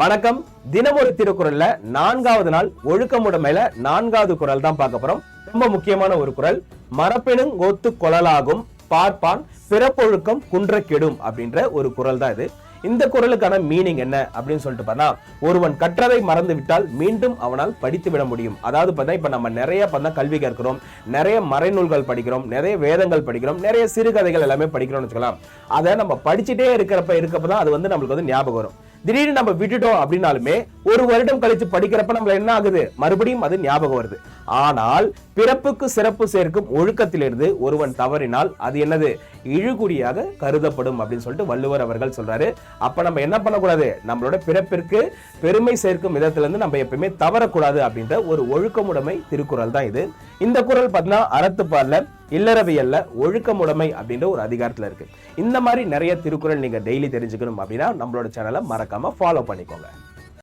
வணக்கம். தினமொரு திருக்குறள்ல நான்காவது நாள் ஒழுக்கமுடைமையில நான்காவது குரல் தான் பார்க்க போறோம். ரொம்ப முக்கியமான ஒரு குறள் மரப்பெனும் கோத்து கொழலாகும் பார்ப்பான் பிறப்பொழுக்கம் குன்ற கெடும் அப்படின்ற ஒரு குரல் தான் இது. இந்த குரலுக்கான மீனிங் என்ன அப்படின்னு சொல்லிட்டு பார்த்தா ஒருவன் கற்றதை மறந்து விட்டால் மீண்டும் அவனால் படித்து விட முடியும். அதாவது பார்த்தா இப்ப நம்ம நிறைய பார்த்தா கல்வி கற்கிறோம் நிறைய மறைநூல்கள் படிக்கிறோம் நிறைய வேதங்கள் படிக்கிறோம் நிறைய சிறுகதைகள் எல்லாமே படிக்கிறோம்னு வச்சுக்கலாம். அதை நம்ம படிச்சுட்டே இருக்கிறப்ப இருக்கப்ப தான் அது வந்து நம்மளுக்கு வந்து ஞாபகம் வரும். திடீர்னு நம்ம விட்டுட்டோம் அப்படின்னாலுமே ஒரு வருடம் கழிச்சு படிக்கிறப்ப நம்மள என்ன ஆகுது? மறுபடியும் அது ஞாபகம் வருது. ஆனால் பிறப்புக்கு சிறப்பு சேர்க்கும் ஒழுக்கத்திலிருந்து ஒருவன் தவறினால் அது என்னது? இழுகுடியாக கருதப்படும் அப்படின்னு சொல்லிட்டு வள்ளுவர் அவர்கள் சொல்றாரு. அப்ப நம்ம என்ன பண்ணக்கூடாது? நம்மளோட பிறப்பிற்கு பெருமை சேர்க்கும் விதத்திலிருந்து நம்ம எப்பயுமே தவறக்கூடாது அப்படின்ற ஒரு ஒழுக்கமுடைமை திருக்குறள் தான் இது. இந்த குறள் பார்த்தீங்கன்னா அறத்துப்பால்ல இல்லறவியல்ல ஒழுக்கமுடைமை அப்படின்ற ஒரு அதிகாரத்தில் இருக்கு. இந்த மாதிரி நிறைய திருக்குறள் நீங்க டெய்லி தெரிஞ்சுக்கணும் அப்படின்னா நம்மளோட சேனலை மறக்காம ஃபாலோ பண்ணிக்கோங்க.